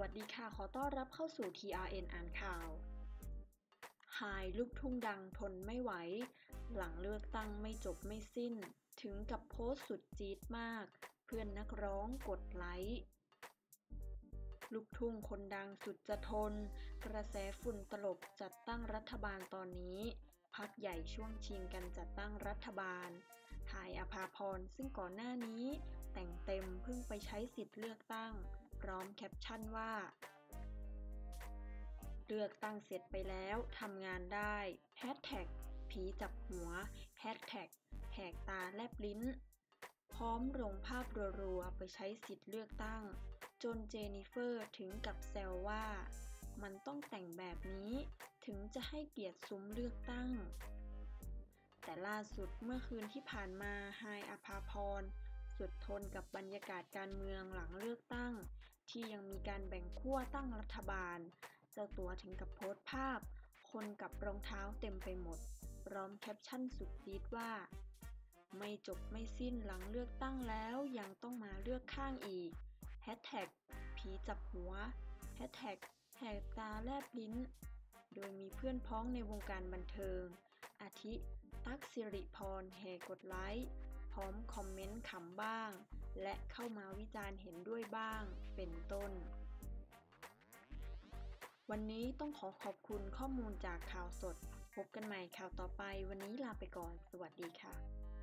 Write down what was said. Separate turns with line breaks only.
วัสดีค่ะ ขอต้อนรับเข้าสู่ TRN อ่านข่าวหายลูกทุ่งดังทนไม่ไหว หลังเลือกตั้งไม่จบไม่สิ้น ถึงกับโพสต์สุดจี๊ดมาก เพื่อนนักร้องกดไลค์ลูกทุ่งคนดังสุดจะทน กระแสฝุ่นตลบจัดตั้งรัฐบาลตอนนี้ พักใหญ่ช่วงชิงกันจัดตั้งรัฐบาล หายอภาพรซึ่งก่อนหน้านี้ แต่งเต็มเพิ่งไปใช้สิทธิ์เลือกตั้ง พร้อมแคปชั่นว่า เลือกตั้งเสร็จไปแล้วทำงานได้แฮชแท็กผีจับหัวแฮชแท็กแหกตาแลบลิ้น พร้อมลงภาพรัวๆ ไปใช้สิทธิ์เลือกตั้ง จนเจนิเฟอร์ถึงกับแซวว่า มันต้องแต่งแบบนี้ ถึงจะให้เกียรติซุ้มเลือกตั้ง แต่ล่าสุดเมื่อคืนที่ผ่านมาไฮอภาพรสุดทนกับบรรยากาศการเมืองหลังเลือกตั้ง ที่ยังมีการแบ่งขั้วตั้งรัฐบาล เจ้าตัวถึงกับโพสต์ภาพ คนกับรองเท้าเต็มไปหมด พร้อมแคปชั่นสุดจี๊ดว่า ไม่จบไม่สิ้นหลังเลือกตั้งแล้วยังต้องมาเลือกข้างอีกแฮชแท็กผีจับหัวแฮชแท็กแหกตาแลบลิ้น โดยมีเพื่อนพ้องในวงการบันเทิง อาทิ ตักสิริพรแห่กดไลค์ พร้อมคอมเมนต์ขำบ้าง และเข้ามาวิจารณ์เห็นด้วยบ้าง เป็นต้น วันนี้ต้องขอขอบคุณข้อมูลจากข่าวสด พบกันใหม่ข่าวต่อไป วันนี้ลาไปก่อน สวัสดีค่ะ